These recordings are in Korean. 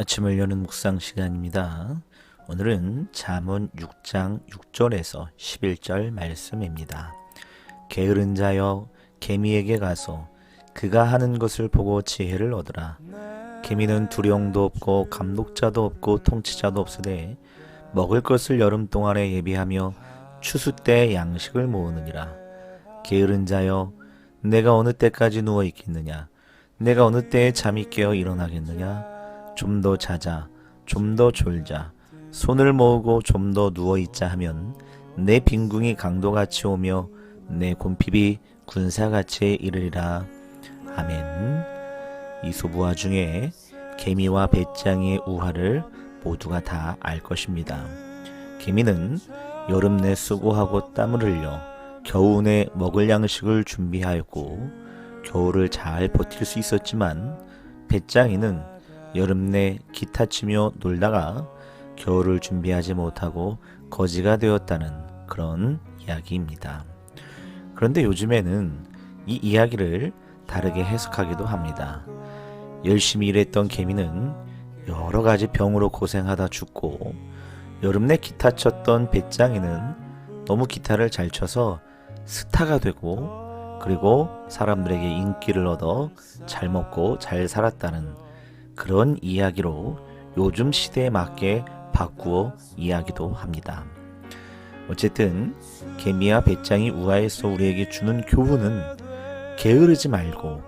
아침을 여는 묵상 시간입니다. 오늘은 잠언 6장 6절에서 11절 말씀입니다. 게으른 자여 개미에게 가서 그가 하는 것을 보고 지혜를 얻으라. 개미는 두령도 없고 감독자도 없고 통치자도 없으되 먹을 것을 여름 동안에 예비하며 추수 때 양식을 모으느니라. 게으른 자여 내가 어느 때까지 누워 있겠느냐? 내가 어느 때에 잠이 깨어 일어나겠느냐? 좀 더 자자, 좀 더 졸자, 손을 모으고 좀 더 누워 있자 하면 내 빈궁이 강도같이 오며 내 곰핍이 군사같이 이르리라. 아멘. 이 소부화 중에 개미와 배짱이의 우화를 모두가 다 알 것입니다. 개미는 여름 내 수고하고 땀을 흘려 겨우내 먹을 양식을 준비하였고 겨울을 잘 버틸 수 있었지만 배짱이는 여름 내 기타 치며 놀다가 겨울을 준비하지 못하고 거지가 되었다는 그런 이야기입니다. 그런데 요즘에는 이 이야기를 다르게 해석하기도 합니다. 열심히 일했던 개미는 여러 가지 병으로 고생하다 죽고 여름 내 기타 쳤던 배짱이는 너무 기타를 잘 쳐서 스타가 되고 그리고 사람들에게 인기를 얻어 잘 먹고 잘 살았다는 그런 이야기로 요즘 시대에 맞게 바꾸어 이야기도 합니다. 어쨌든 개미와 배짱이 우아에서 우리에게 주는 교훈은 게으르지 말고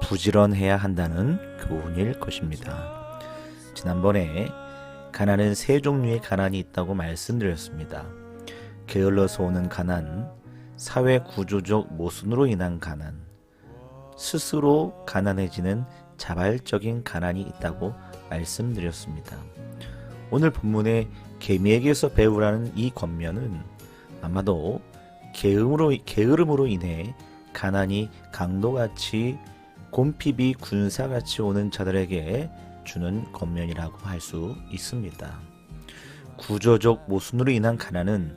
부지런해야 한다는 교훈일 것입니다. 지난번에 가난은 세 종류의 가난이 있다고 말씀드렸습니다. 게을러서 오는 가난, 사회 구조적 모순으로 인한 가난, 스스로 가난해지는 자발적인 가난이 있다고 말씀드렸습니다. 오늘 본문의 개미에게서 배우라는 이 권면은 아마도 게으름으로, 게으름으로 인해 가난이 강도같이 곰핍이 군사같이 오는 자들에게 주는 권면이라고 할 수 있습니다. 구조적 모순으로 인한 가난은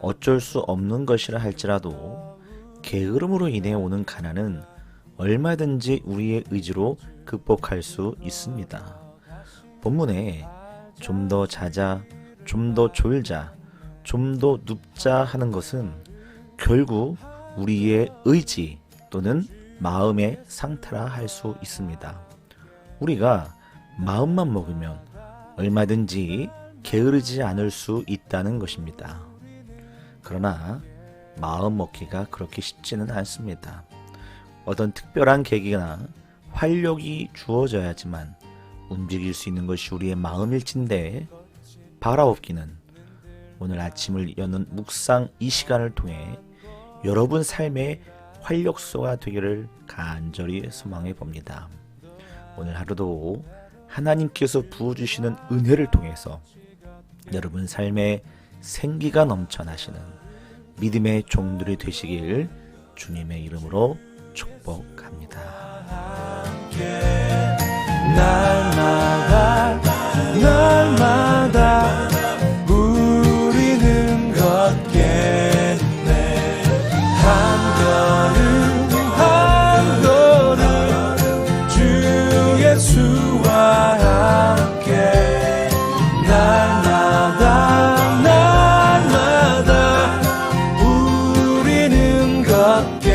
어쩔 수 없는 것이라 할지라도 게으름으로 인해 오는 가난은 얼마든지 우리의 의지로 극복할 수 있습니다. 본문에 좀 더 자자, 좀 더 졸자, 좀 더 눕자 하는 것은 결국 우리의 의지 또는 마음의 상태라 할 수 있습니다. 우리가 마음만 먹으면 얼마든지 게으르지 않을 수 있다는 것입니다. 그러나 마음 먹기가 그렇게 쉽지는 않습니다. 어떤 특별한 계기나 활력이 주어져야지만 움직일 수 있는 것이 우리의 마음일진데 바라옵기는 오늘 아침을 여는 묵상 이 시간을 통해 여러분 삶의 활력소가 되기를 간절히 소망해 봅니다. 오늘 하루도 하나님께서 부어주시는 은혜를 통해서 여러분 삶에 생기가 넘쳐나시는 믿음의 종들이 되시길 주님의 이름으로 축복합니다. 날마다 날마다 우리는 걷겠네 한 걸음 한 걸음 주 예수와 함께 날마다 날마다 우리는 걷겠